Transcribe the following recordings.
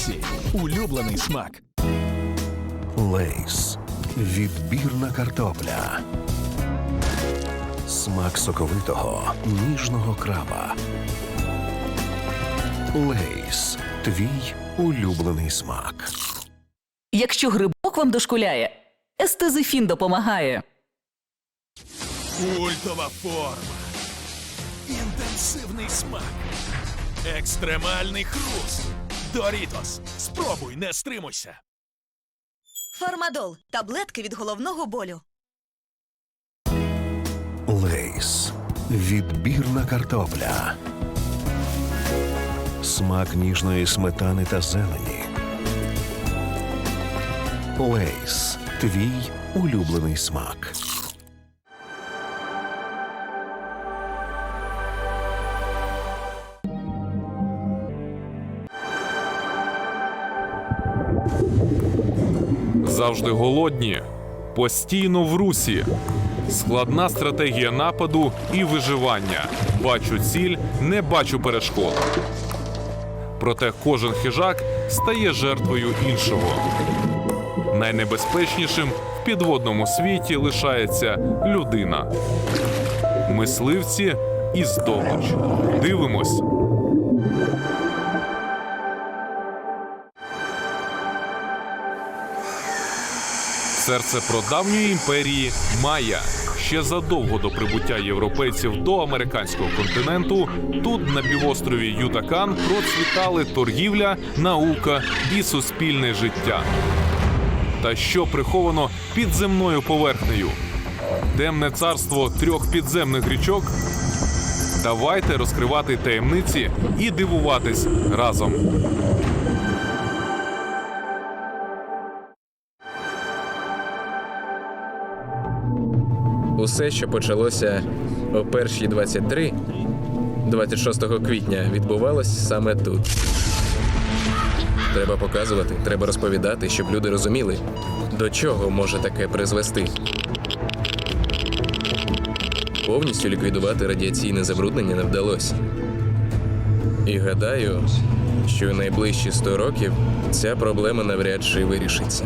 Пепсі. Улюблений смак. Лейс. Відбірна картопля. Смак соковитого ніжного краба. Лейс. Твій улюблений смак. Якщо грибок вам дошкуляє, естезифін допомагає. Культова форма. Інтенсивний смак. Екстремальний хруст. Дорітос. Спробуй, не стримуйся. Фармадол таблетки від головного болю. Лейс. Відбірна картопля. Смак ніжної сметани та зелені. Лейс. Твій улюблений смак. Завжди голодні, постійно в русі. Складна стратегія нападу і виживання. Бачу ціль, не бачу перешкод. Проте кожен хижак стає жертвою іншого. Найнебезпечнішим в підводному світі лишається людина. Мисливці і здобич. Дивимось. Серце прадавньої імперії Майя. Ще задовго до прибуття європейців до американського континенту тут, на півострові Ютакан, процвітали торгівля, наука і суспільне життя. Та що приховано під земною поверхнею? Темне царство трьох підземних річок. Давайте розкривати таємниці і дивуватись разом. Усе, що почалося о першій 23, 26 квітня, відбувалось саме тут. Треба показувати, треба розповідати, щоб люди розуміли, до чого може таке призвести. Повністю ліквідувати радіаційне забруднення не вдалося. І гадаю, що найближчі 100 років ця проблема навряд чи вирішиться.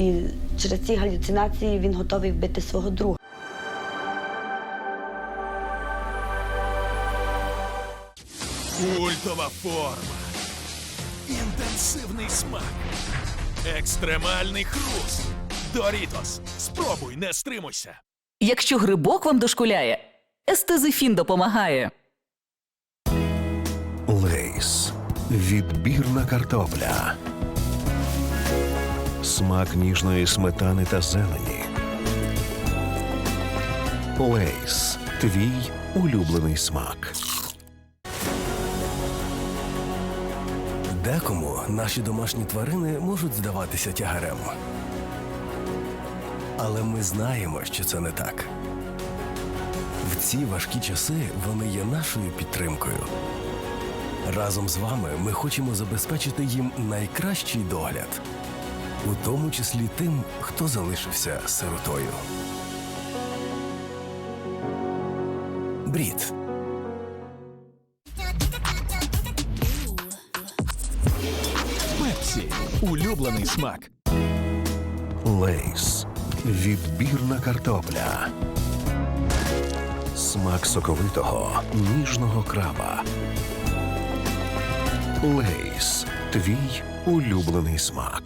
І через ці галюцинації він готовий вбити свого друга. Культова форма. Інтенсивний смак. Екстремальний хруст. Дорітос. Спробуй, не стримуйся. Якщо грибок вам дошкуляє, естезифін допомагає. Лейс. Відбірна картопля. Смак ніжної сметани та зелені. Лейс. Твій улюблений смак. Декому наші домашні тварини можуть здаватися тягарем. Але ми знаємо, що це не так. В ці важкі часи вони є нашою підтримкою. Разом з вами ми хочемо забезпечити їм найкращий догляд, у тому числі тим, хто залишився сиротою. Брід. Пепсі. Улюблений смак. Лейс. Відбірна картопля. Смак соковитого ніжного краба. Лейс. Твій улюблений смак.